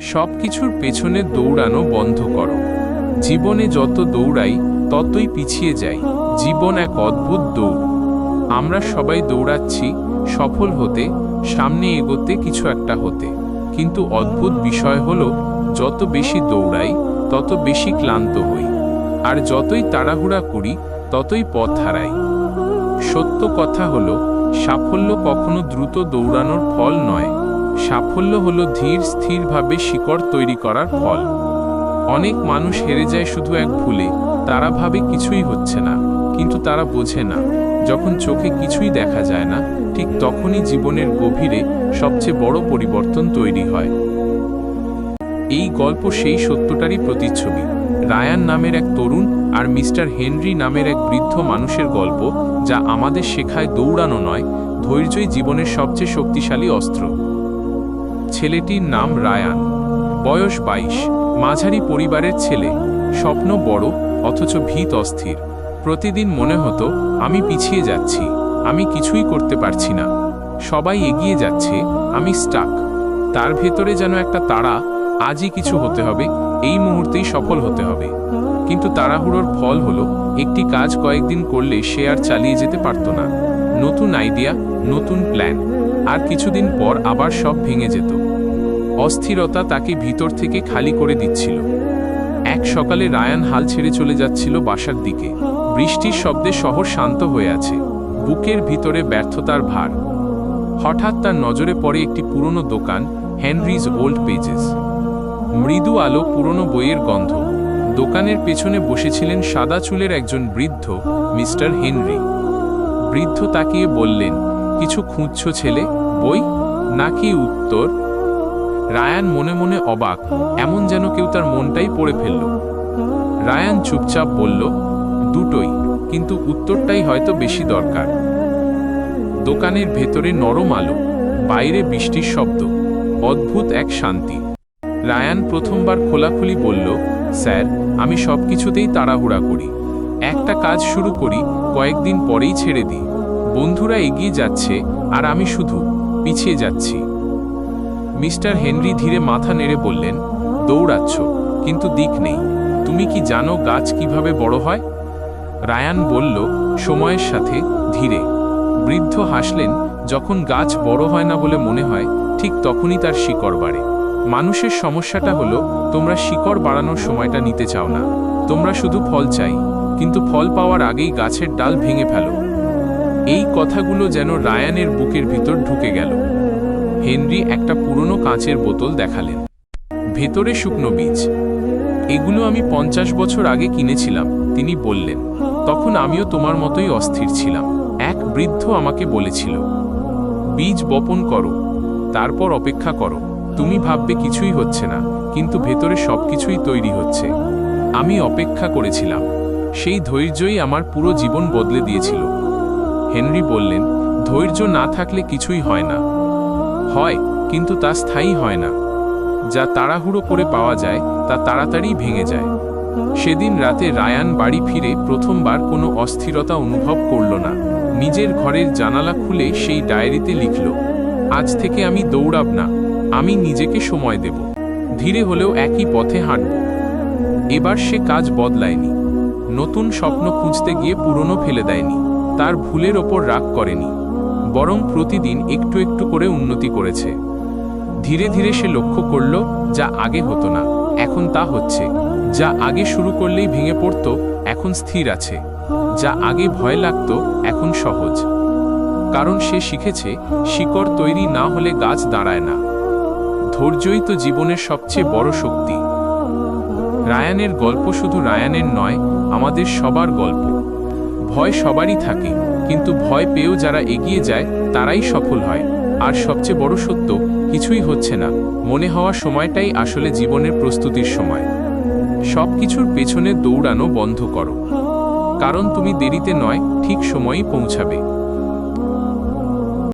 সব কিছুর পেছনে দৌড়ানো বন্ধ করো। জীবনে যত দৌড়াই, ততই পিছিয়ে যাই। জীবন এক অদ্ভুত দৌড়। আমরা সবাই দৌড়াচ্ছি, সফল হতে, সামনে এগোতে কিছু একটা হতে। কিন্তু অদ্ভুত বিষয় হলো, যত বেশি দৌড়াই, তত বেশি ক্লান্ত হই। আর যতই তাড়াহুড়া করি, ততই পথ হারাই। সত্য কথা হলো, সাফল্য কখনো দ্রুত দৌড়ানোর ফল নয়। সাফল্য হলো ধীর, স্থিরভাবে শিকড় তৈরি করার ফল। অনেক মানুষ হেরে যায় শুধু এক ভুলে। তারা ভাবে কিছুই হচ্ছে না, কিন্তু তারা বোঝে না। যখন চোখে কিছুই দেখা যায় না, ঠিক তখনই জীবনের গভীরে সবচেয়ে বড় পরিবর্তন তৈরি হয়। এই গল্প সেই সত্যটারই প্রতিচ্ছবি। রায়ান নামের এক তরুণ আর মিস্টার হেনরি নামের এক বৃদ্ধ মানুষের গল্প, যা আমাদের শেখায় দৌড়ানো নয়, ধৈর্যই জীবনের সবচেয়ে শক্তিশালী অস্ত্র। ছেলেটির নাম রায়ান। বয়স বাইশ। মাঝারি পরিবারের ছেলে। স্বপ্ন বড়, অথচ ভীত অস্থির। প্রতিদিন মনে হতো, আমি পিছিয়ে যাচ্ছি। আমি কিছুই করতে পারছি না। সবাই এগিয়ে যাচ্ছে, আমি স্টাক তার ভেতরে যেন একটা তাড়া, আজই কিছু হতে হবে, এই মুহূর্তেই সফল হতে হবে। কিন্তু তাড়াহুড়োর ফল হলো, একটি কাজ কয়েকদিন করলে সে আর চালিয়ে যেতে পারত না। নতুন আইডিয়া নতুন প্ল্যান আর কিছুদিন পর আবার সব ভেঙে যেত। অস্থিরতা তাকে ভিতর থেকে খালি করে দিচ্ছিল। এক সকালে রায়ান হাল ছেড়ে চলে যাচ্ছিল বাসার দিকে। বৃষ্টির শব্দে শহর শান্ত হয়ে আছে। বুকের ভিতরে ব্যর্থতার ভার। হঠাৎ তার নজরে পড়ে একটি পুরনো দোকান হেনরিজ ওল্ড পেজেস। মৃদু আলো পুরনো বইয়ের গন্ধ। দোকানের পেছনে বসেছিলেন সাদা চুলের একজন বৃদ্ধ, মিস্টার হেনরি। বৃদ্ধ তাকিয়ে বললেন কিছু খুঁজছ ছেলে? বই? নাকি উত্তর? রায়ান মনে মনে অবাক, এমন যেন কেউ তার মনটাই পড়ে ফেলল। রায়ান চুপচাপ বলল, দুটোই, কিন্তু উত্তরটাই হয়তো বেশি দরকার। দোকানের ভেতরে নরম আলো, বাইরে বৃষ্টির শব্দ, অদ্ভুত এক শান্তি। রায়ান প্রথমবার খোলাখুলি বলল, স্যার, আমি সব কিছুতেই তাড়াহুড়া করি। একটা কাজ শুরু করি, কয়েকদিন পরেই ছেড়ে দিই। বন্ধুরা এগিয়ে যাচ্ছে, আর আমি শুধু পিছিয়ে যাচ্ছি। মিস্টার হেনরি ধীরে মাথা নেড়ে বললেন, দৌড়াচ্ছ, কিন্তু দিক নেই। তুমি কি জানো গাছ কীভাবে বড় হয়? রায়ান বলল, সময়ের সাথে, ধীরে। বৃদ্ধ হাসলেন, যখন গাছ বড় হয় না বলে মনে হয়, ঠিক তখনই তার শিকড় বাড়ে। মানুষের সমস্যাটা হলো, তোমরা শিকড় বাড়ানোর সময়টা নিতে চাও না। তোমরা শুধু ফল চাই, কিন্তু ফল পাওয়ার আগেই গাছের ডাল ভেঙে ফেলো। এই কথাগুলো যেন রায়ানের বুকের ভিতর ঢুকে গেল। হেনরি একটা পুরনো কাঁচের বোতল দেখালেন। ভেতরে শুকনো বীজ। এগুলো আমি পঞ্চাশ বছর আগে কিনেছিলাম, তিনি বললেন। তখন আমিও তোমার মতোই অস্থির ছিলাম, এক বৃদ্ধ আমাকে বলেছিল। বীজ বপন করো, তারপর অপেক্ষা করো, তুমি ভাববে কিছুই হচ্ছে না, কিন্তু ভেতরে সবকিছুই তৈরি হচ্ছে। আমি অপেক্ষা করেছিলাম, সেই ধৈর্যই আমার পুরো জীবন বদলে দিয়েছিল। হেনরি বললেন, ধৈর্য না থাকলে কিছুই হয় না। হয়, কিন্তু তা স্থায়ী হয় না। যা তাড়াহুড়ো করে পাওয়া যায়, তা তাড়াতাড়ি ভেঙে যায়। সেদিন রাতে রায়ান বাড়ি ফিরে প্রথমবার কোনো অস্থিরতা অনুভব করল না। নিজের ঘরের জানালা খুলে সেই ডায়েরিতে লিখল, আজ থেকে আমি দৌড়াব না, আমি নিজেকে সময় দেব। ধীরে হলেও একই পথে হাঁটব। এবার সে কাজ বদলায়নি। নতুন স্বপ্ন খুঁজতে গিয়ে পুরনো ফেলে দেয়নি। তার ভুলের ওপর রাগ করেনি, বরং প্রতিদিন একটু একটু করে উন্নতি করেছে। ধীরে ধীরে সে লক্ষ্য করল, যা আগে হতো না, এখন তা হচ্ছে। যা আগে শুরু করলেই ভেঙে পড়ত, এখন স্থির আছে। যা আগে ভয় লাগতো, এখন সহজ। কারণ সে শিখেছে, শিকড় তৈরি না হলে গাছ দাঁড়ায় না। ধৈর্যই তো জীবনের সবচেয়ে বড় শক্তি। রায়ানের গল্প শুধু রায়ানের নয়, আমাদের সবার গল্প। ভয় সবারই থাকে, কিন্তু ভয় পেয়েও যারা এগিয়ে যায়, তারাই সফল হয়। আর সবচেয়ে বড় সত্য, কিছুই হচ্ছে না। মনে হওয়া সময়টাই আসলে জীবনের প্রস্তুতির সময়। সব কিছুর পেছনে দৌড়ানো বন্ধ করো। কারণ তুমি দেরিতে নয়, ঠিক সময়ই পৌঁছাবে।